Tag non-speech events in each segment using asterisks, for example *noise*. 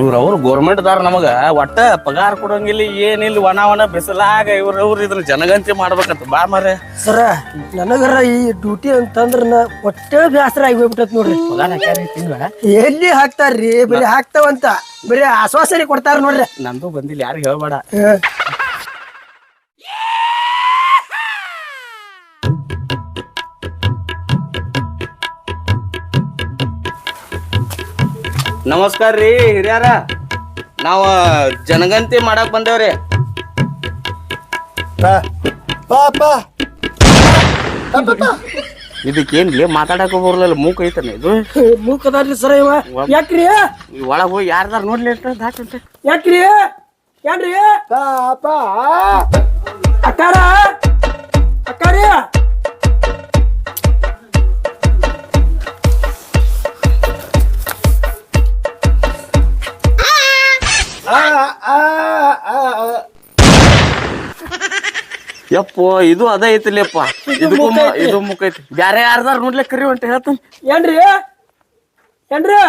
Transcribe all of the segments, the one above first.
ಇವ್ರ ಅವ್ರು ಗೋರ್ಮೆಂಟ್ ದಾರ ನಮಗ ಒಟ್ಟ ಪಗಾರ ಕೊಡಂಗಿಲ್ಲ ಏನಿಲ್ಲ ಒಣ ಒಣ ಬಿಸಿಲಾಗ ಇವ್ರ ಅವ್ರು ಇದ್ರ ಜನಗಂತಿ ಮಾಡ್ಬೇಕಂತ. ಬಾ ಮರೆ ಸರ ನನಗರ ಈ ಡ್ಯೂಟಿ ಅಂತಂದ್ರ ಒಟ್ಟ ಒಟ್ಟೆ ಬೇಸರ ಆಗಿ ಹೋಗ್ಬಿಟ್ಟತ್ ನೋಡ್ರಿ. ಪಗಾರ ಹಾಕ್ಯಾರ ತಿಂಗಳ? ಎಲ್ಲಿ ಹಾಕ್ತಾರ್ರಿ? ಬರೀ ಹಾಕ್ತಾವಂತ. ಬರೀ ಆಶ್ವಾಸನೆ ಕೊಡ್ತಾರ ನೋಡ್ರಿ. ನಂದು ಬಂದಿಲ್ಲ ಯಾರು ಹೇಳ್ಬೇಡ. ನಮಸ್ಕಾರ ರೀ ಹಿರಿಯರ. ನಾವ ಜನಗಂತಿ ಮಾಡಕ್ ಬಂದೇವ್ರಿ. ಇದಕ್ಕೇನ್ಲಿ ಮಾತಾಡಕ ಬರಲಿಲ್ಲ ಮೂಕ್ ಐತನ ಇದು? ಮೂಕದಾರ್ರಿ ಸರ ಇವ. ಯಾಕ್ರಿ? ಈ ಒಳಗ್ ಹೋಗಿ ಯಾರ್ದಾರ ನೋಡ್ಲಿ ಅಂತ ದಾಟಂತೆ ಯಾಕ್ರಿ? ಏನ್ರಿ ಅಕ್ಕಾರ ಅಕ್ಕಾರಿ? ಯಪ್ಪೋ ಇದು ಅದ ಐತಿಲ್ಲಪ್ಪ ಇದು. ಇದು ಮುಖ ಐತಿ ಬ್ಯಾರೆ ಯಾರ್ದಾರ ನೋಡ್ಲಿ ಕರಿ ಅಂತ ಹೇಳ್ತೀನಿ. ಏನ್ರಿ? ಏನ್ರಿ?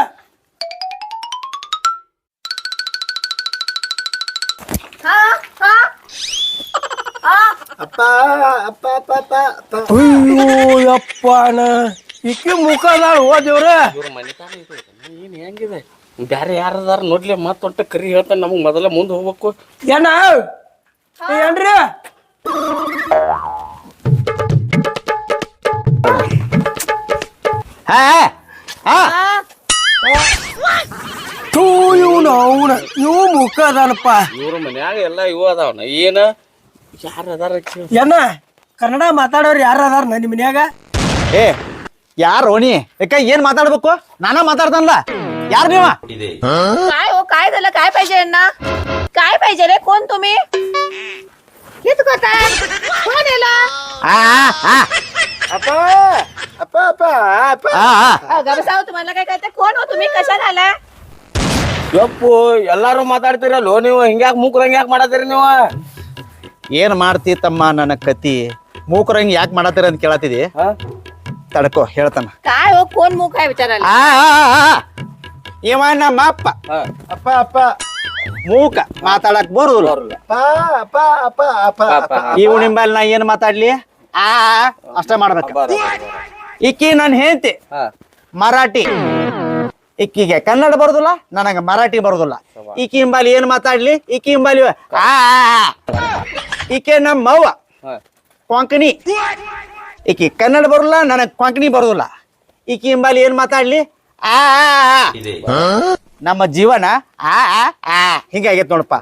ಅಯ್ಯೋ ಯಪ್ಪನ. ಇಕ್ಕಿ ಮುಖದಾಳ ಓ ದೇವ್ರ ಇವ್ರ ಮನೆ ತಾನ ಇದು ಏನು ಹೆಂಗಿದೆ? ಬ್ಯಾರೆ ಯಾರದಾರ ನೋಡ್ಲಿ ಮತ್ತೊಟ್ಟ ಕರಿ ಹೇಳ್ತಾನೆ ನಮಗ್ ಮೊದಲ ಮುಂದ್ ಹೋಗ್ಬೇಕು. ಏನ? ಏನ್ರಿ? ತೂ ಇವನು ಅವನ ಇವು ಮುಖ ಅದಾನಪ್ಪ ಇವ್ರ ಮನ್ಯಾಗ ಎಲ್ಲ ಇವು ಅದಾವನ ಏನ ಯಾರ ಅದಾರ ಕೇಳ್. ಏನ ಕನ್ನಡ ಮಾತಾಡೋರು ಯಾರು ಅದಾರ ನಿಮ್ಮ ಮನ್ಯಾಗ ಏ ಯಾರು ನೀ ಯಾಕ ಏನ್ ಮಾತಾಡ್ಬೇಕು ನಾನ ಮಾತಾಡ್ತಾನಲ್ಲ ಯಾರು ನೀವ काय हो काय झालं काय पाहिजे यांना काय पाहिजे रे कोण तुम्ही हेच करताय कोण याला ಆ, ಆ, ಆ, ಆ. गबसाव तुम्हाला काय कळतं कोण हो तुम्ही कशाला आलाय ಯಪ್ಪು ಎಲ್ಲಾರು ಮಾತಾಡ್ತೀರಲ್ಲೋ ನೀವು ಹಿಂಗ್ಯಾಕ್ ಮೂಕ್ರಂಗ್ ಯಾಕೆ ಮಾಡತ್ತೀರಿ ನೀವು ಏನ್ ಮಾಡ್ತಿ ತಮ್ಮ ನನ್ನ ಕತಿ ಮೂಕರಂಗ್ ಯಾಕೆ ಮಾಡತ್ತೀರ ಅಂತ ಕೇಳತ್ತಿದಿ ಹಾ? ತಡ್ಕೋ ಹೇಳ್ತಾನ काय हो कोण मुख आहे विचारायला ಆ, ಆ, ಆ, ಆ. ಇವ ನಮ್ಮ ಅಪ್ಪ ಹಾ. ಅಪ್ಪ ಅಪ್ಪ ಮೂಕ ಮಾತಾಡಕ್ ಬರುದಿಲ್ಲ. ಇವು ನಿಂಬಲ್ ನಾ ಏನ್ ಮಾತಾಡ್ಲಿ? ಆ ಅಷ್ಟೇ ಮಾಡ್ಬೇಕ. ಇಕ್ಕಿ. ಈಕಿ ನನ್ ಹೇಳ್ತಿ. ಮರಾಠಿ. ಈಕಿಗೆ ಕನ್ನಡ ಬರುದಿಲ್ಲ ನನಗ ಮರಾಠಿ ಬರುದಿಲ್ಲ. ಈಕಿ ಹಿಂಬಾಲಿ ಏನ್ ಮಾತಾಡ್ಲಿ? ಈಕಿ ಹಿಂಬಾಲಿ ಆ ಇಕೆ. ಈಕೆ ನಮ್ಮ ಅವ್ವ. ಕೊಂಕಣಿ. ಈಕಿ ಕನ್ನಡ ಬರುಲ್ಲ ನನಗ್ ಕೊಂಕಣಿ ಬರುದಿಲ್ಲ. ಈಕಿ ಹಿಂಬಾಲಿ ಏನ್ ಮಾತಾಡ್ಲಿ? ಆ. ನಮ್ಮ ಜೀವನ ಆ ಆ, ಆ ಹಿಂಗಾಗೈತ್ ನೋಡಪ್ಪ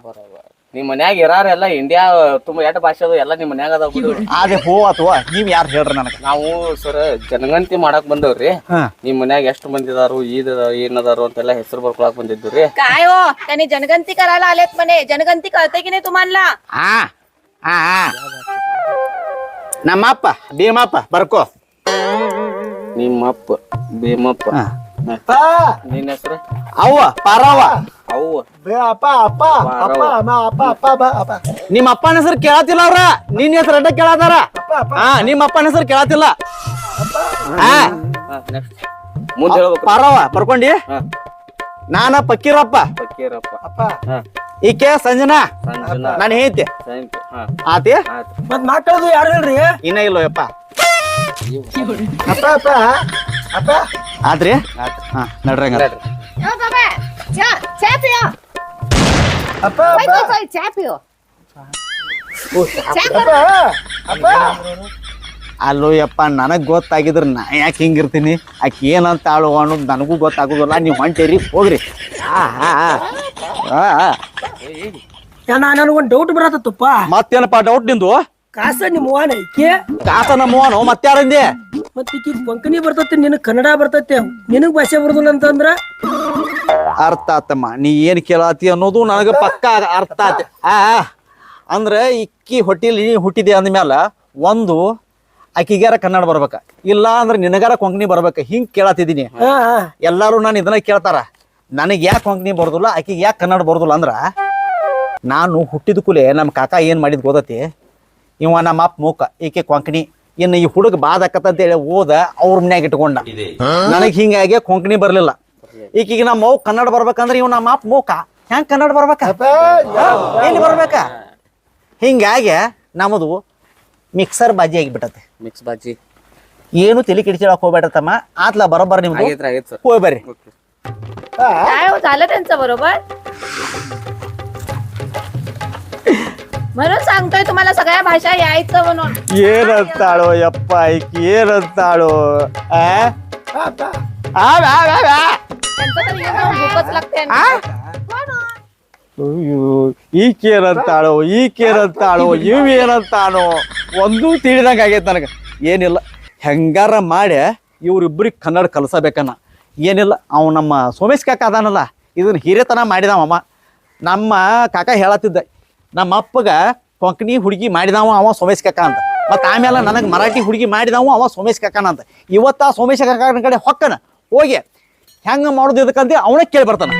ನಿಮ್ ಮನ್ಯಾಗ ಇರಾರ ಎಲ್ಲ ಇಂಡಿಯಾ ತುಂಬಾ ಎಟ್ ಭಾಷೆ ಅದು ಎಲ್ಲ ನಿಮ್ ಮನ್ಯಾಗ ಅದಾವ ಬಿಡು ಅದೇ *laughs* ಹೋ ಅಥವಾ ನೀವ್ ಯಾರು ಹೇಳ್ರಿ ನನಗ ನಾವು ಸರ್ ಜನಗಂತಿ ಮಾಡಕ್ ಬಂದವ್ರಿ ಹಾ ನಿಮ್ ಮನ್ಯಾಗ ಎಷ್ಟ್ ಮಂದಿ ಇದಾರು ಈದ್ ಏನದಾರು ಅಂತೆಲ್ಲ ಹೆಸರು ಬರ್ಕೊಳಕ್ ಬಂದಿದ್ದು ರೀ काय हो त्यांनी जनगणती करायला आलेत म्हणे जनगणती कळते की नाही तुम्हाला ಆ ಆ ಆ. ನಮ್ಮಪ್ಪ ಭೀಮಪ್ಪ ಬರ್ಕೋ ನಿಮ್ಮಪ್ಪ ಭೀಮಪ್ಪ ಹಾ. ನಿನ್ನ ಹೆಸರು? ಅವ್ವ ಪಾರವ್ವ. ಅವ್ವ. ನಿಮ್ಮ ಅಪ್ಪನ ಹೆಸರು ಕೇಳತಿಲ್ಲ ಅವ್ರ? ನಿನ್ನ ಹೆಸರು ಅಡ್ಡ ಕೇಳತಾರ ಹಾ ನಿಮ್ಮ ಅಪ್ಪನ ಹೆಸರು ಕೇಳತಿಲ್ಲ ಹಾ ನೆಕ್ಸ್ಟ್ ಮುಂದೆ ಹೇಳ್ಬೇಕು. ಪಾರವ್ವ ಬರ್ಕೊಂಡಿ ಹಾ. ನಾನ ಪಕ್ಕೀರಪ್ಪ ಫಕೀರಪ್ಪ. ಹಾ. ಈಕೆ ಸಂಜನಾ. ಸಂಜನಾ. ನಾನು ಹೇಳ್ತಿ. ಹಾ. ಆತಿ? ಆಯ್ತು. ಮತ್ ಮಕ್ಕಳದು ಯಾರು ಹೇಳ್ರಿ? ಇನ್ನ ಇಲ್ಲೋ ಯಪ್ಪ ಆತ್ರಿ? ನಡ್ರಿ ಅಲ್ಲೋ ಯಪ್ಪ ನನಗೆ ಗೊತ್ತಾಗಿದ್ರೆ ನಾ ಯಾಕೆ ಹಿಂಗಿರ್ತೀನಿ? ಆಕೆ ಏನಂತ ಆಳು ಅನ್ನೋದು ನನಗೂ ಗೊತ್ತಾಗೋದಿಲ್ಲ. ನೀವು ಹೊಂಟೇರಿ ಹೋಗ್ರಿ. ನನಗೊಂದು ಡೌಟ್ ಬರತ್ತಪ್ಪ ಮತ್ತೇನಪ್ಪ ಡೌಟ್ ನಿಂದು? ಕಾಸ ನಿಮ್ಮ ಕಾಸ ನಮ್ಮ ಮತ್ತೆ ಯಾರಂದೆ ಈಕಿ ಕೊಂಕಣಿ ಬರ್ತೈತಿ ನಿನಗ್ ಕನ್ನಡ ಬರ್ತೈತಿ ನಿನಗ್ ಭಾಷೆ ಬರುದಿಲ್ಲ ಅಂತಂದ್ರ? ಅರ್ಥ ಆತಮ್ಮ ನೀ ಏನ್ ಕೇಳಾತಿ ಅನ್ನೋದು ನನಗ ಪಕ್ಕ ಅರ್ಥ ಆತ. ಆ. ಅಂದ್ರ ಇಕ್ಕಿ ಹೊಟ್ಟಿಲಿ ಹುಟ್ಟಿದೆ ಅಂದ್ಮ್ಯಾಲ ಒಂದು ಆಕಿಗ್ಯಾರ ಕನ್ನಡ ಬರ್ಬೇಕ ಇಲ್ಲ ಅಂದ್ರೆ ನಿನಗಾರ ಕೊಂಕಣಿ ಬರ್ಬೇಕ ಹಿಂಗ್ ಕೇಳತ್ತಿದೀನಿ ಹಾ. ಎಲ್ಲಾರು ನಾನು ಇದನ್ನ ಕೇಳ್ತಾರ ನನಗೆ ಯಾಕೆ ಕೊಂಕಣಿ ಬರೋದಿಲ್ಲ ಆಕಿಗೆ ಯಾಕೆ ಕನ್ನಡ ಬರೋದಿಲ್ಲ ಅಂದ್ರ ನಾನು ಹುಟ್ಟಿದ ಕೂಲೆ ನಮ್ಮ ಕಾಕ ಏನು ಮಾಡಿದ್ ಗೊತ್ತತಿ? ಇವ ನಮ್ಮ ಅಪ್ಪ ಮೂಕ ಈಕೆ ಕೊಂಕಣಿ. ಇನ್ನು ಈ ಹುಡುಗ ಬಾದ್ ಆಕತ್ತಂತ ಹೇಳಿ ಓದ ಅವ್ರ ಮನ್ಯಾಗ ಇಟ್ಕೊಂಡ ನನಗೆ ಹಿಂಗಾಗಿ ಕೊಂಕಣಿ ಬರ್ಲಿಲ್ಲ ಈಕೀಗ ನಮ್ಮ ಮೌ ಕನ್ನಡ ಬರ್ಬೇಕಂದ್ರೆ ಇವ್ ನಮ್ಮ ಅಪ್ಪ ಮೂಕ ಹೆಂಗ್ ಕನ್ನಡ ಬರ್ಬೇಕ ಎಲ್ಲಿ ಬರ್ಬೇಕ ಹಿಂಗಾಗಿ ನಮ್ಮದು ಮಿಕ್ಸರ್ ಬಾಜಿ ಆಗಿಬಿಟ್ಟತೆ ಮಿಕ್ಸ್ ಬಾಜಿ ಏನು ತಲೆ ಕಿಡಿಚಿಡಕ್ ಹೋಗ್ಬೇಡ್ರಿ ತಮ್ಮ ಆತ್ಲ ಬರೋಬ್ಬರ ನಿಮ್ದು ಆಗೈತ್ರಿ ಆಗೈತ್ ಸರ್ ಹೋಗಿ ಬರ್ರಿ काय हो झालं त्यांचं बरोबर म्हणून सांगतोय तुम्हाला सगळ्या भाषा यायचं म्हणून ಏನಂತಾಳೋ ಯಪ್ಪ ಈಕಿ ಏನಂತಾಳೋ ಆ? ಆ, ಆ, ಆ, ಆ, ಆ. त्यांचं तर येणं भूकच लागते ಅಯ್ಯೋ ಈಕೇನಂತಾಳೋ ಈಕೇನಂತಾಳೋ ಇವ್ ಏನಂತಾನೋ ಒಂದೂ ತಿಳಿದಂಗ ಆಗೈತೆ ನನಗೆ ಏನಿಲ್ಲ ಹೆಂಗಾರ ಮಾಡಿ ಇವ್ರಿಬ್ರಿಗೆ ಕನ್ನಡ ಕಲ್ಸಬೇಕನ್ನ ಏನಿಲ್ಲ ಅವ ನಮ್ಮ ಸೋಮೇಶ್ ಕಾಕ ಅದಾನಲ್ಲ ಇದನ್ನ ಹಿರೇತನ ಮಾಡಿದವಮ್ಮ ನಮ್ಮ ಕಾಕ ಹೇಳತ್ತಿದ್ದ ನಮ್ಮ ಅಪ್ಪಗ ಕೊಂಕಣಿ ಹುಡುಗಿ ಮಾಡಿದವ ಅವ ಸೋಮೇಶ್ ಕಾಕ ಅಂತ. ಮತ್ತು ಆಮೇಲೆ ನನಗೆ ಮರಾಠಿ ಹುಡುಗಿ ಮಾಡಿದವ ಅವ ಸೋಮೇಶ್ ಕಾಕನ ಅಂತ. ಇವತ್ತ ಆ ಸೋಮೇಶ್ ಕಾಕನ ಕಡೆ ಹೊಕ್ಕನ. ಹೋಗಿ ಹೆಂಗ ಮಾಡೋದು ಇದಕ್ಕಂತ ಅವನೇ ಕೇಳಿ ಬರ್ತಾನ.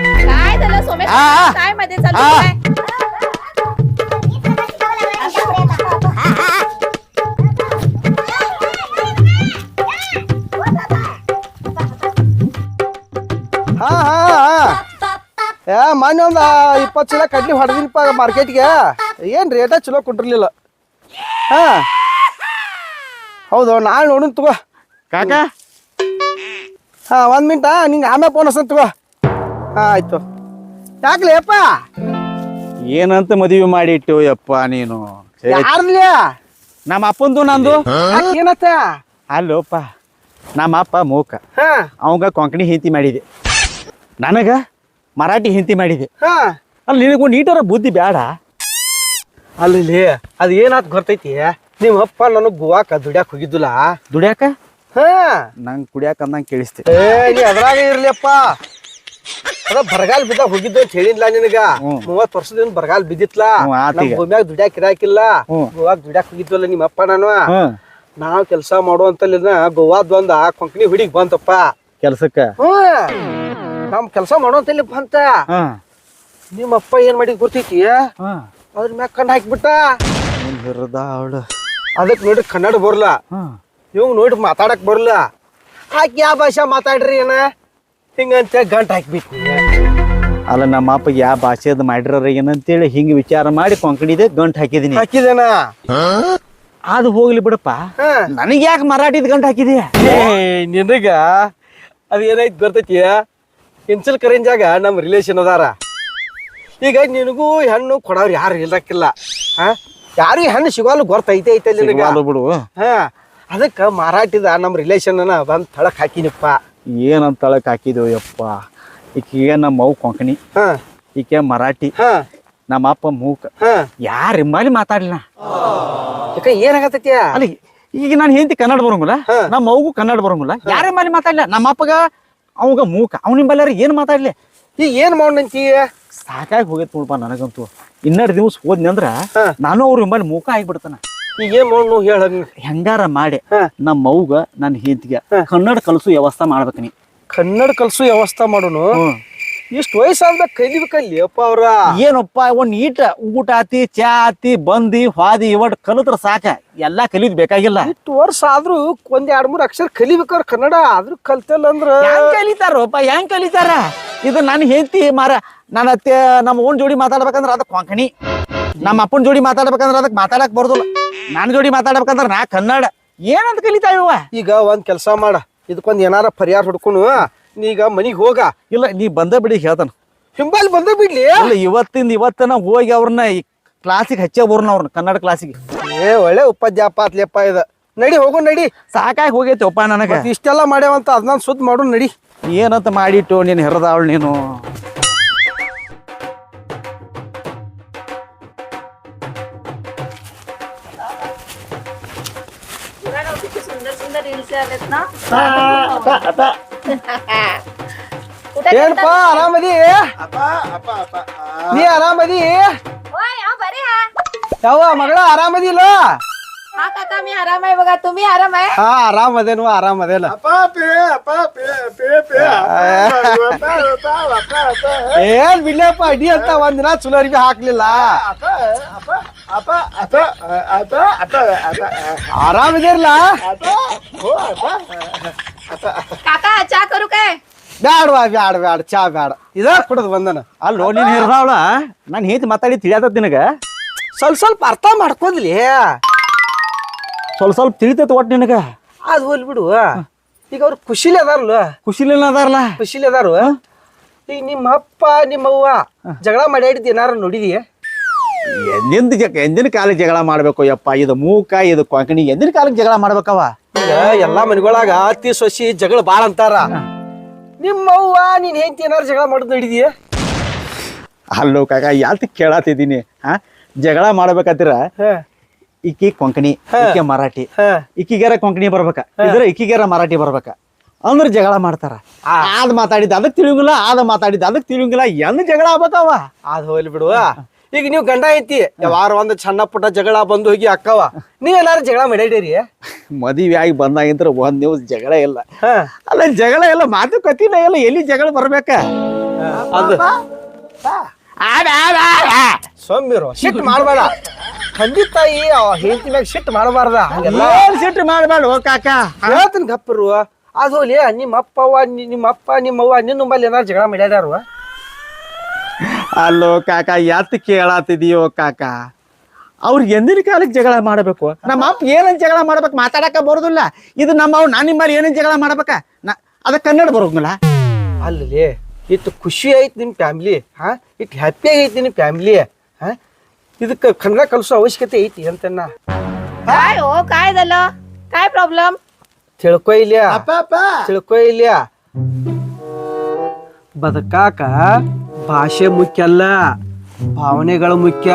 ಏ ಮೊನ್ನೆ ಒಂದ ಇಪ್ಪತ್ತು ಚೀಲ ಕಡ್ಲಿ ಹೊಡೆದಿನಪ್ಪ ಮಾರ್ಕೆಟ್ಗೆ. ಏನ್ ರೇಟ ಚಲೋ ಕೊಟ್ಟಿರ್ಲಿಲ್ಲ. ಹಾ. ಹೌದು ನಾಳೆ ನೋಡೋಣ ತಗೋ. ಕಾಕ? ಹಾ ಒಂದ್ ಮಿನಿಟ ನಿಂಗೆ ಆಮೇಲೆ ಫೋನ್ ಹಸ್ತ ತಗೋ. ಹಾ ಆಯ್ತು. ಯಾಕ್ಲಿ ಅಪ್ಪ ಏನಂತ ಮದುವೆ ಮಾಡಿಟ್ಟು ಯಪ್ಪ ನೀನು? ಛೇ, ಯಾರ್ಲಿ? ನಮ್ಮ ಅಪ್ಪಂದು ನಂದು. ಏನತ್ತ? ಅಲ್ಲೋಪ್ಪ ನಮ್ಮ ಅಪ್ಪ ಮೂಕ. ಹಾ. ಅವಂಗ ಕೊಂಕಣಿ ಹಿಂತಿ ಮಾಡಿದೆ. ನನಗ ಮರಾಠಿ ಹಿಂತಿ ಮಾಡಿದೆ. ಹಾ. ಅಲ್ಲಿ ನಿನಗೂ ನೀಟರ ಬುದ್ಧಿ ಬೇಡ ಅಲ್ಲಿ ಅದ್ ಏನಾತ್ ಗೊತ್ತೈತಿ? ನಿಮ್ಮ ಅಪ್ಪ ನಾನು ಗೋವಾಕ ದುಡ್ಯಾಕ್ ಹೋಗಿದ್ದಿಲ್ಲ ದುಡ್ಯಾಕ? ಹಾ. ನಂಗೆ ಕುಡಿಯಾಕ ಅಂದಂಗೆ ಕೇಳಿಸ್ತಿ ಏ ನೀ ಅದ್ರಾಗ ಇರ್ಲಿಯಪ್ಪ. ಅದ ಬರಗಾಲ ಬಿದ್ದಾಗ ಹೋಗಿದ್ದು ಅಂತ ಹೇಳಿದ್ಲ ನಿನಗ? ಮೂವತ್ತು ಮೂವತ್ ವರ್ಷದಿಂದ ಬರಗಾಲ ಬಿದ್ದಿತ್ಲಾ? ಆತ್ ನಮ್. ಭೂಮ್ಯಾಗ ದುಡ್ಯಾಕ್ ಇರಾಕಿಲ್ಲ. ಗೋವಾಗ ಗೋವಾಕ್ ದುಡ್ಯಾಕ್ ಹೋಗಿದ್ವಲ್ಲ ನಿಮ್ಮ ಅಪ್ಪ ನಾನು? ಹ್ಮ್. ನಾವ್ ಕೆಲಸ ಮಾಡುವಂತಲ್ಲಿನ ಗೋವಾದ್ ಬಂದ ಕೊಂಕಣಿ ಹುಡಿಗ್ ಬಂತಪ್ಪ. ಕೆಲ್ಸಕ್ಕ? ಹ್ಮ್. ನಮ್ ಕೆಲಸ ಮಾಡೋಂತಿಲ್ಲಿ ಬಂತ ನಿಮ್ ನಿಮ್ಮ ಅಪ್ಪ ಏನ್ ಮಾಡಿದ್ ಗೊತ್ತೈತಿ? ಅದ್ರ ಮ್ಯಾಗ ಕಣ್ಣು ಹಾಕ್ಬಿಟ್ಟ. ಅವಳು. ಅದಕ್ ನೋಡಿ ಕನ್ನಡ ಬರ್ಲ? ಇವ್ ಇವಂಗ್ ನೋಡಿ ಮಾತಾಡಕ್ ಬರ್ಲ? ಹಾಕಿ ಯಾವ ಭಾಷೆ ಮಾತಾಡ್ರಿ ಏನ? ಹಿಂಗಂತ ಗಂಟ್ ಹಾಕ್ಬಿಟ್ಟು ಅಲ್ಲ ನಮ್ಮ ಅಪ್ಪಗೆ ಯಾವ ಭಾಷೆದ್ ಮಾಡಿರ ಏನಂತೇಳಿ ಹಿಂಗೆ ವಿಚಾರ ಮಾಡಿ ಕೊಂಕಣಿದೆ ಗಂಟು ಹಾಕಿದೀನಿ. ಹಾಕಿದೇನ? ಅದು ಹೋಗ್ಲಿ ಬಿಡಪ್ಪ. ಹಾ. ನನಗೆ ಯಾಕೆ ಮರಾಠಿದ್ ಗಂಟು ಹಾಕಿದೀಯ? ಏ ನಿನಗ ಅದ್ ಏನಾಯ್ತು ಗೊತ್ತೈತಿ ಇನ್ಸಲ್ ಕರೆಂಜಾಗ ನಮ್ಮ ರಿಲೇಷನ್ ಅದಾರ. ಈಗ ನಿನಗೂ ಹೆಣ್ಣು ಕೊಡೋರು ಯಾರು ಇಲ್ಲಕ್ಕಿಲ್ಲ ಹಾ? ಯಾರು ಹೆಣ್ಣು ಸಿಗೋಲ್ಲ ಗೊತ್ತೈತೆ ಐತೆ ಬಿಡು. ಹಾ. ಅದಕ್ಕೆ ಮಾರಾಟಿದ ನಮ್ಮ ರಿಲೇಷನ್ ಬಂದ್ ತಳಕ್ ಹಾಕಿನಪ್ಪ. ಏನಂತ ತಳಕ್ ಹಾಕಿದೆವು ಯಪ್ಪ. ಈಕೆಗೆ ನಮ್ಮ ಮೌ ಕೊಂಕಣಿ. ಹಾ. ಈಕೆ ಮರಾಠಿ. ಹಾ. ನಮ್ಮ ಅಪ್ಪ ಮೂಕ. ಹಾ. ಯಾರ ಮಾಲಿ ಮಾತಾಡಲಿಲ್ಲ. ಯಾಕ ಏನಾಗತೈತಿ ಅಲ್ಲಿ ಈಗ ನಾನು ಹೆಂಡತಿ ಕನ್ನಡ ಬರೋಂಗಿಲ್ಲ ನಮ್ಮ ಮೌಗೂ ಕನ್ನಡ ಬರೋಂಗಿಲ್ಲ. ಯಾರ ಮಾಲಿ ಮಾತಾಡಲಿಲ್ಲ? ನಮ್ಮ ಅಪ್ಪಗ ಅವಾಗ ಮೂಕ ಅವನ ನಿಂಬಲ್ಲಾರ ಏನ್ ಮಾತಾಡ್ಲಿ? ಈಗ ಏನ್ ಮಾಡೋಣಂತಿ ಸಾಕಾಗಿ ಹೋಗೈತ್ ನೋಡಪ್ಪ ನನಗಂತೂ. ಇನ್ನೆರಡು ದಿವಸ ಹೋದ್ನಿ ಅಂದ್ರ ಹಾ. ನಾನು ಅವ್ರ ಎಂಬಲ್ಲಿ ಮೂಕ ಆಗಿಬಿಡ್ತಾನ. ಈಗ ಏನ್ ಮಾಡೋಣ ಹೇಳ ಹೆಂಗಾರ ಮಾಡಿ ಹಾ. ನಮ್ಮ ಮೌಗ ನನ್ನ ಹೆಂಡತಿಗೆ ಕನ್ನಡ ಕಲಸು ವ್ಯವಸ್ಥೆ ಮಾಡ್ಬೇಕು ನೀ. ಕನ್ನಡ ಕಲ್ಸು ವ್ಯವಸ್ಥೆ ಮಾಡೋನು? ಇಷ್ಟು ವಯಸ್ಸಾದ ಕಲಿಬೇಕಲ್ಲಿ ಅಪ್ಪ ಅವ್ರ? ಏನಪ್ಪ ಒಂದ್ ಈಟ ಊಟ ಆತಿ ಚಾ ಆತಿ ಬಂದಿ ಹಾದಿ ಇವಟ್ ಕಲಿತ್ರ ಸಾಕ. ಎಲ್ಲಾ ಕಲಿದ್ ಬೇಕಾಗಿಲ್ಲ. ಇಷ್ಟು ವರ್ಷ ಆದ್ರೂ ಒಂದ್ ಎರಡ್ ಮೂರ್ ಅಕ್ಷರ ಕಲಿಬೇಕಾರ ಕನ್ನಡ ಆದ್ರೂ ಕಲ್ತಲ್ಲ ಅಂದ್ರ? ಹೆಂಗ್ ಕಲಿತಾರಪ್ಪ ಹೆಂಗ್ ಕಲಿತಾರ? ಇದು ನನ್ನ ಹೆಂಡತಿ ಮಾರ ನನ್ನ ಅತ್ತೆ ನಮ್ಮ ಓನ್ ಜೋಡಿ ಮಾತಾಡ್ಬೇಕಂದ್ರ ಅದಕ್ಕೆ ಕೊಂಕಣಿ. ನಮ್ಮ ಅಪ್ಪನ ಜೋಡಿ ಮಾತಾಡ್ಬೇಕಂದ್ರ ಅದಕ್ಕೆ ಮಾತಾಡಕ್ ಬರ್ದು ನನ್ನ ಜೋಡಿ ಮಾತಾಡ್ಬೇಕಂದ್ರ ನಾ ಕನ್ನಡ. ಏನಂತ ಕಲಿತಾವ ಈಗ ಒಂದ್ ಕೆಲಸ ಮಾಡ. ಇದಕ್ಕೊಂದ್ ಏನಾರ ಪರಿಹಾರ ಹುಡ್ಕೊನು ನೀ ಈಗ ಮನಿಗ್ ಹೋಗ ಇಲ್ಲ ನೀ ಬಂದ ಬಿಡಿ ಹೇಳ್ತಾನ ಹಿಂಬಾಲ್ ಬಂದ ಬಿಡ್ಲಿ ಇಲ್ಲ ಇವತ್ತಿಂದ ಇವತ್ತನ ಹೋಗಿ ಅವ್ರನ್ನ ಕ್ಲಾಸಿಗೆ ಹಚ್ಚೇ ಬೋರ್ನ ಅವ್ರನ್ನ ಕನ್ನಡ ಕ್ಲಾಸಿಗೆ ಏ ಒಳ್ಳೆ ಉಪದ್ಯಾಪ ಆತ್ಲೆಪ್ಪ ಇದ ನಡಿ ಹೋಗು ನಡಿ ಸಾಕಾಗಿ ಹೋಗೈತಿ ಒಪ್ಪ ನನಗ ಮತ್ತ್ ಇಷ್ಟೆಲ್ಲ ಮಾಡ್ಯಾವಂತ ಅದನ್ನ ಸುದ್ದಿ ಮಾಡು ನಡಿ ಏನಂತ ಮಾಡಿಟ್ಟು ನೀನು ಹೆರದಾವಳು ನೀನು सुंदर सुंदर रील्स आलेत ना कुठे ಏನಪ್ಪ ಆರಾಮದಿ ನೀ ಆರಾಮದಿ होय अहो, बरे हा ಯಾವ ಮಗಳ ಆರಾಮದಿಲ್ಲ हा काका मी आराम आहे बघा तुम्ही आराम आहे ಹಾ ಆರಾಮದೇನು ಆರಾಮದೇನ ಏನ್ ಬಿಡ್ಲಪ್ಪ ಅಡಿ ಅಂತ ಒಂದಿನ ಚಲೋ ಅರ್ಬಿ ಹಾಕ್ಲಿಲ್ಲ ಆರಾಮಿದಿರ್ಲ ಕಾಕಾ ಚಾ ಕರು ಬ್ಯಾಡ್ವಾ ಬ್ಯಾಡ ಬ್ಯಾಡ ಚಾ ಬ್ಯಾಡ. ಇದ ಕುಡದ್ ಬಂದನ. ಅಲ್ಲಿ ನೋಡಿ ನೀನ್ ಇರ್ದಾವಳ ನಾನು ಹೇತಿ ಮಾತಾಡಿ ತಿಳಿಯತದ ನಿನಗ? ಸ್ವಲ್ಪ ಸ್ವಲ್ಪ ಅರ್ಥ ಮಾಡ್ಕೊಂಡ್ಲಿ. ಸ್ವಲ್ಪ ಸ್ವಲ್ಪ ತಿಳಿತೈತಿ ಒಟ್ಟು ನಿನಗ? ಅದು ಹೋಲ್ ಬಿಡು. ಈಗ ಅವ್ರು ಖುಷಿಲಿ ಅದಾರಲ್ಲ. ಖುಷಿಲಿನ ಅದಾರಲ್ಲ ಖುಷಿಲಿ ಅದಾರು. ಈಗ ನಿಮ್ಮ ಅಪ್ಪ ನಿಮ್ಮ ಅವ್ವ ಜಗಳ ಮಾಡ್ಯಾಡಿದ್ದು ಏನಾರ ನೋಡಿದೀಯ ಎಂದಿನ ಎಂದಿನ ಕಾಲಕ್ಕೆ ಜಗಳ ಮಾಡ್ಬೇಕು ಯಪ್ಪ? ಇದು ಮೂಕ ಇದು ಕೊಂಕಣಿ. ಎಂದಿನ ಕಾಲಕ್ಕೆ ಜಗಳ ಮಾಡ್ಬೇಕವ ಈಗ ಎಲ್ಲಾ ಮನೆಗೊಳಗ ಅತಿ ಸೊಸಿ ಜಗಳ ಬಾಳ ಅಂತಾರ. ನಿಮ್ಮ ಅವ್ವ ನೀನ್ ಹೆಂಡತಿ ಏನಾರ ಜಗಳ ಮಾಡುದ್ ನಡಿದೀಯ? ಅಲ್ಲೋ ಕಾಕ ಯಾತ್ ಕೇಳತ್ತಿದ್ದೀನಿ ಹಾ? ಜಗಳ ಮಾಡ್ಬೇಕತ್ತಿರ? ಇಕ್ಕಿ ಕೊಂಕಣಿ ಈಕೆ ಮರಾಠಿ. ಇಕ್ಕಿಗಾರ ಕೊಂಕಣಿ ಬರ್ಬೇಕ ಇದ್ರ ಇಕ್ಕಿಗಾರ ಮರಾಠಿ ಬರ್ಬೇಕ. ಅಂದ್ರೆ ಜಗಳ ಮಾಡ್ತಾರ. ಆದ್ ಮಾತಾಡಿದ ಅದಕ್ ತಿಳಿಯಂಗಿಲ್ಲ ಆದ ಮಾತಾಡಿದ ಅದಕ್ ತಿಳಿಯಂಗಿಲ್ಲ ಎಂದ ಜಗಳ ಆಗ್ಬೇಕವ? ಅದ್ ಹೋಗ್ಲಿ ಬಿಡುವ. ಈಗ ನೀವು ಗಂಡ ಐತಿ ಯಾವಾರ ಒಂದ್ ಸಣ್ಣ ಪುಟ್ಟ ಜಗಳ ಬಂದು ಹೋಗಿ ಅಕ್ಕವ. ನೀವ್ ಎಲ್ಲಾರು ಜಗಳ ಮಾಡಿಡೀರಿ ಮದುವೆ ಆಗಿ ಬಂದಾಗಿಂದ್ರ ಒಂದ್ ನೀವು ಜಗಳ ಇಲ್ಲ. ಅಲ್ಲ ಜಗಳ ಇಲ್ಲ ಮಾತುಕತಿನ ಇಲ್ಲ ಎಲ್ಲಿ ಜಗಳ ಬರ್ಬೇಕ? ಅದು. ಸೊಮ್ಮಿರು ಸಿಟ್ಟು ಮಾಡಬೇಡ. ತಂದೆ ತಾಯಿ ಹೆಂಡತಿ ಮ್ಯಾಗ ಸಿಟ್ಟು ಮಾಡಬಾರ್ದ ಸಿಟ್ಟು ಮಾಡ್ಬೇಡ ಓ ಕಾಕ. ಹೇಳ್ತೀನಿ ಗಪ್ಪರು. ಅದು ಹೋಲಿ ನಿಮ್ಮ ಅಪ್ಪ ಅವ್ವ ನಿ- ನಿಮ್ಮ ಅಪ್ಪ ನಿಮ್ಮ ಅವ್ವ ನಿನ್ನ ಏನಾರು ಜಗಳ ಮಾಡ್ಯಾರು ಅಲ್ಲೋ ಕಾಕ ಯಾತ್ ಕೇಳಾತಿದೀಯೋ ಕಾಕ ಅವ್ರಿಗೆ ಎಂದಿನ ಕಾಲಕ್ಕೆ ಜಗಳ ಮಾಡಬೇಕು ನಮ್ಮ ಅಪ್ಪ ಏನಂತ ಜಗಳ ಮಾಡ್ಬೇಕು ಮಾತಾಡಕ ಬರೋದಿಲ್ಲ ಇದು ನಮ್ಮ ಅವ್ನು ನಾನು ನಿಮ್ಮಲ್ಲಿ ಏನಂತ ಜಗಳ ಮಾಡ್ಬೇಕ ನಾ ಅದ ಕನ್ನಡ ಬರೋಂಗಿಲ್ಲ ಅಲ್ಲಿ ಇಟ್ಟು ಖುಷಿ ಐತಿ ನಿಮ್ಮ ಫ್ಯಾಮಿಲಿ ಹಾ ಇಟ್ಟು ಹ್ಯಾಪಿ ಆಗೈತಿ ನಿಮ್ಮ ಫ್ಯಾಮಿಲಿ ಹಾ ಇದಕ್ಕೆ ಕನ್ನಡ ಕಲಿಸೋ ಅವಶ್ಯಕತೆ ಐತಿ ಅಂತನ್ನ काय हो काय झालं काय प्रॉब्लेम ತಿಳ್ಕೊ ಇಲ್ಲ ತಿಳ್ಕೊ ಇಲ್ಲ ಬದುಕಾಕ ಭಾಷೆ ಮುಖ್ಯ ಅಲ್ಲ ಭಾವನೆಗಳು ಮುಖ್ಯ.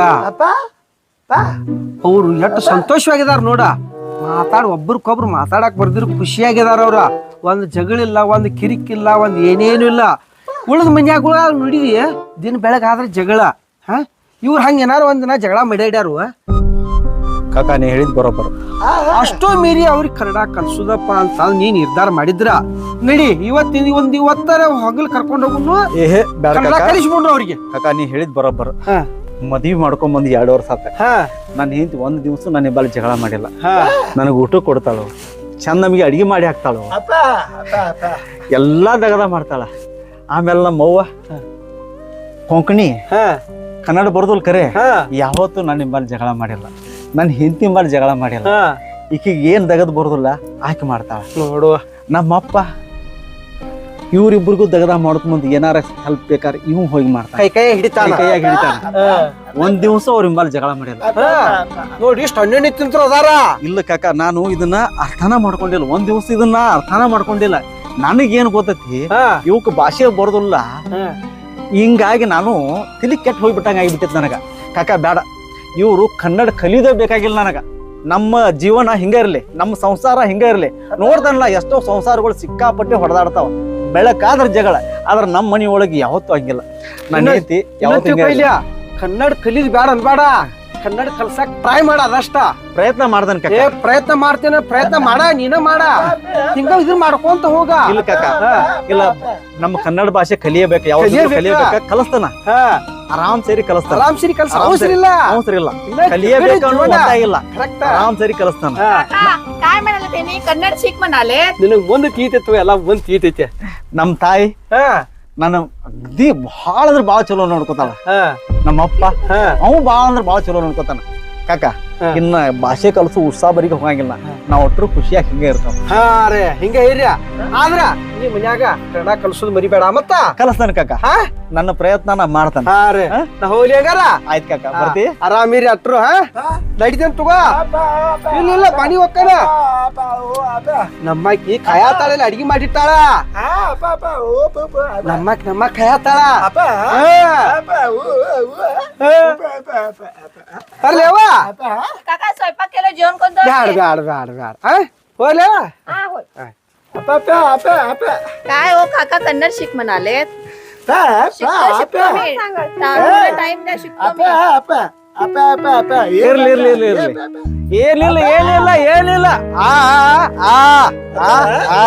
ಅವ್ರು ಎಷ್ಟು ಸಂತೋಷವಾಗಿದಾರ ನೋಡ. ಮಾತಾಡ್ ಒಬ್ರಿಗೊಬ್ರು ಮಾತಾಡಕ್ ಬರ್ದಿರು ಖುಷಿಯಾಗಿದಾರ ಅವ್ರ. ಒಂದ್ ಜಗಳಿಲ್ಲ ಒಂದ್ ಕಿರಿಕಿಲ್ಲ ಒಂದ್ ಏನೇನು ಇಲ್ಲ. ಉಳಿದ ಮನ್ಯಾಗ ನೋಡಿದಿ ದಿನ ಬೆಳಗಾದ್ರೆ ಜಗಳ. ಹ? ಇವ್ರು ಹಂಗ ಏನಾರು ಒಂದ್ ದಿನ ಜಗಳ ಮಾಡ್ಯಾಡ್ಯಾರು. ಕಾಕ ನೀ ಹೇಳಿದ್ ಬರೋಬ್ಬರ. ಅಷ್ಟೋ ಮೀರಿ ಅವ್ರಿಗೆ ಕನ್ನಡ ಕಲ್ಸುದಪ್ಪ ಅಂತ ನೀ ನಿರ್ಧಾರ ಮಾಡಿದ್ರ? ನಡಿ ಇವತ್ತಿನ ಒಂದ್ ಇವತ್ತರ ಹಗಲ್ ಕರ್ಕೊಂಡು ಹೋಗುನು ಏಹೇ ಬೇಡ ಕನ್ನಡ ಕಾಕ. ಕಲಿಸ್ಬಿಡ್ರು ಅವ್ರಿಗೆ. ಕಾಕ ನೀ ಹೇಳಿದ್ ಬರೋಬ್ಬರ. ಹಾ. ಮದ್ವಿ ಮಾಡ್ಕೊಂಡ್ ಬಂದ್ ಎರಡು ವರ್ಷ ಆತ. ಹಾ. ನಾನು ಹಿಂದ್ ಒಂದ್ ದಿವಸ ನನ್ನ ನಿಮ್ಮಲ್ಲಿ ಜಗಳ ಮಾಡಿಲ್ಲ. ಹಾ. ನನಗೆ ಊಟ ಕೊಡ್ತಾಳು. ಚಂದ ನಮಗೆ ಅಡಿಗೆ ಮಾಡಿ ಹಾಕ್ತಾಳು. ಎಲ್ಲಾ ದಗದ ಮಾಡ್ತಾಳ. ಆಮೇಲೆ ನಮ್ಮ ಅವ್ವ ಕೊಂಕಣಿ ಹಾ. ಕನ್ನಡ ಬರ್ದಲ್ ಕರೆ ಹಾ. ಯಾವತ್ತೂ ನಾನು ನಿಮ್ಮಲ್ಲಿ ಜಗಳ ಮಾಡಿಲ್ಲ. ನನ್ನ ಹಿಂತಿ ಮಾಡಿ ಜಗಳ ಮಾಡಿಲ್ಲ ಹಾ. ಈಕಿಗೆ ಏನ್ ದಗದ್ ಬರೋದಿಲ್ಲ ಆಕೆ ಮಾಡ್ತಾಳ. ನೋಡುವ. ನಮ್ಮಪ್ಪ ಇವ್ರಿಬ್ರಿಗೂ ದಗದ ಮಾಡೋದ್ ಮುಂದೆ ಏನಾರ ಹೆಲ್ಪ್ ಬೇಕಾದ್ರೆ ಇವ್ ಹೋಗಿ ಮಾಡ್ತಾನೆ. ಕೈ ಕೈ ಹಿಡಿತಾನ. ಕೈಯಾಗಿ ಹಿಡಿತಾನೆ. ಹಾ. ಒಂದ್ ದಿವ್ಸ ಅವ್ರ ಹಿಂಬಾಲ್ ಜಗಳ ಮಾಡಿಲ್ಲ ನೋಡಿ ಇಷ್ಟ ಹಣ್ಣೆಣ್ಣೆ ತಿಂತ್ರ ಅದಾರ. ಇಲ್ಲ ಕಾಕ ನಾನು ಇದನ್ನ ಅರ್ಥನ ಮಾಡ್ಕೊಂಡಿಲ್ಲ. ಒಂದ್ ದಿವ್ಸ ಇದನ್ನ ಅರ್ಥನ ಮಾಡ್ಕೊಂಡಿಲ್ಲ. ನನಗೇನ್ ಗೊತ್ತೈತಿ ಹಾ. ಇವಕ್ ಭಾಷೆ ಬರೋದಿಲ್ಲ. ಹಿಂಗಾಗಿ ನಾನು ತಿಲಿ ಕೆಟ್ಟ ಹೋಗ್ಬಿಟ್ಟಂಗ ಆಗಿಬಿಟ್ಟಿತ್ತು ನನಗ. ಕಾಕ ಬೇಡ ಇವರು ಕನ್ನಡ ಕಲಿದೇ ಬೇಕಾಗಿಲ್ಲ ನನಗೆ. ನಮ್ಮ ಜೀವನ ಹಿಂಗ ಇರಲಿ ನಮ್ಮ ಸಂಸಾರ ಹಿಂಗ ಇರಲಿ. ನೋಡ್ದಲ್ಲ ಎಷ್ಟೋ ಸಂಸಾರಗಳು ಸಿಕ್ಕಾಪಟ್ಟೆ ಹೊಡೆದಾಡ್ತಾವ. ಬೆಳಕಾದ್ರ ಜಗಳ ಆದ್ರೆ ನಮ್ಮ ಮನಿ ಒಳಗೆ ಯಾವತ್ತೂ ಹಂಗಿಲ್ಲ. ನನ್ನ ಹೆಂಡ್ತಿ ಯಾವತ್ತೂ ಕನ್ನಡ ಕಲೀದ್ ಬೇಡ ಅನ್ಬೇಡ. ಕನ್ನಡ ಕಲ್ಸಕ್ ಟ್ರೈ ಮಾಡ ಅದಷ್ಟ. ಪ್ರಯತ್ನ ಮಾಡ್ದನ್ ಏ ಪ್ರಯತ್ನ ಮಾಡ್ತೇನೆ ಪ್ರಯತ್ನ ಮಾಡ ನೀನ ಮಾಡ. ಹಿಂಗ ಇದ್ ಮಾಡ್ಕೊಂತ ಹೋಗ. ಇಲ್ಲ ಕಕ್ಕ ಇಲ್ಲ ನಮ್ಮ ಕನ್ನಡ ಭಾಷೆ ಕಲಿಯಬೇಕು ಯಾವ? ಕಲಿಯಬೇಕ? ಕಲಿಸ್ತಾನ. ಹಾ. ಆರಾಮ್ ಸೇರಿ ಕಲಿಸ್ತಾನ ಆರಾಮ್ ಸರಿ ಕಲ್ಸ ಆರಾಮ್ ಅವಸರ ಸರಿ. ಇಲ್ಲ ಅವಸರ ಇಲ್ಲ ಇಲ್ಲ, ಕಲಿಯಬೇಕು ಅನ್ನೋ ಜೀವನ. ಒತ್ತಾಯ ಇಲ್ಲ ಕರೆಕ್ಟ್ ಆರಾಮ್ ಸರಿ ಕಲಿಸ್ತಾನ काय म्हणाले त्यांनी कन्नड शिक म्हणाले ನಿನಗ್ ಮುಂದೆ ತೀತೈತಿ ಎಲ್ಲ ಮುಂದೆ ತೀತೈತಿ ನಮ್ ತಾಯಿ ಹಾ ನಾನು ಅಗ್ದಿ ಭಾಳ ಅಂದ್ರೆ ಭಾಳ ಚಲೋ ನೋಡ್ಕೊತಾಳ ಹಾ ನಮ್ಮ ಅಪ್ಪ ಹಾ ಅವ ಭಾಳ ಅಂದ್ರೆ ಭಾಳ ಚಲೋ ನೋಡ್ಕೊತಾನ ಕಾಕ ಇನ್ನ ಭಾಷೆ ಕಲಸು ಉತ್ಸಾಹ ಬರಿಗೆ ಹೋಗಂಗಿಲ್ಲ. ನಾವ್ ಒಟ್ಟರು ಖುಷಿಯಾಗಿ ಹಿಂಗೆ ಇರ್ತಾವ. ಹಾ ರೇ ಹಿಂಗ ಇರ್ರಿ. ಆದ್ರ ನೀ ಮನ್ಯಾಗ ಕನ್ನಡ ಕಲ್ಸೋದು ಮರಿಬೇಡ ಮತ್ತ? ಕಲಸ್ತಾನ ಕಾಕ. ಹಾ? ನನ್ನ ಪ್ರಯತ್ನ ನಾ ಮಾಡ್ತಾನ. ಹಾ ರೇ. ನಾ ಹೋಗ್ಲಿ ಹಂಗಾರ? ಆಯ್ತ್ ಕಾಕ ಬರ್ತಿ? ಆರಾಮಿರಿ ಅಟ್ರು ಹಾ? ನಡಿತೇನ್ ತಗೋ? ಇಲ್ಲ ಇಲ್ಲ ಮನಿ ಹೋಗ್ತಾನ ನಮ್ಮಕ್ಕಿ ಖಯಾತಾಳ ಅಡಿಗೆ ಮಾಡಿಟ್ಟಾಳ. ನಮ್ಮಕ್ ನಮ್ಮ ಖಯಾತಾಳ. ಬರ್ಲಿ ಅವ್ವ काका स्वयंपाक केलं जेवण कोणतं ಬ್ಯಾಡ ಬ್ಯಾಡ ಬ್ಯಾಡ ಬ್ಯಾಡ ಹಾ ಹೋಗ್ಲಿ ಅವ್ವ? हा, होय. काय हो काका कन्नड शिक म्हणालेत शिकतो शिकतो मी टाइम द्या शिकतो मी ಇರ್ಲಿ ಇರ್ಲಿ ಇರ್ಲಿ ಇರ್ಲಿ ಏನಿಲ್ಲ ಏನಿಲ್ಲ ಏನಿಲ್ಲ ಆ ಆ ಆ ಆ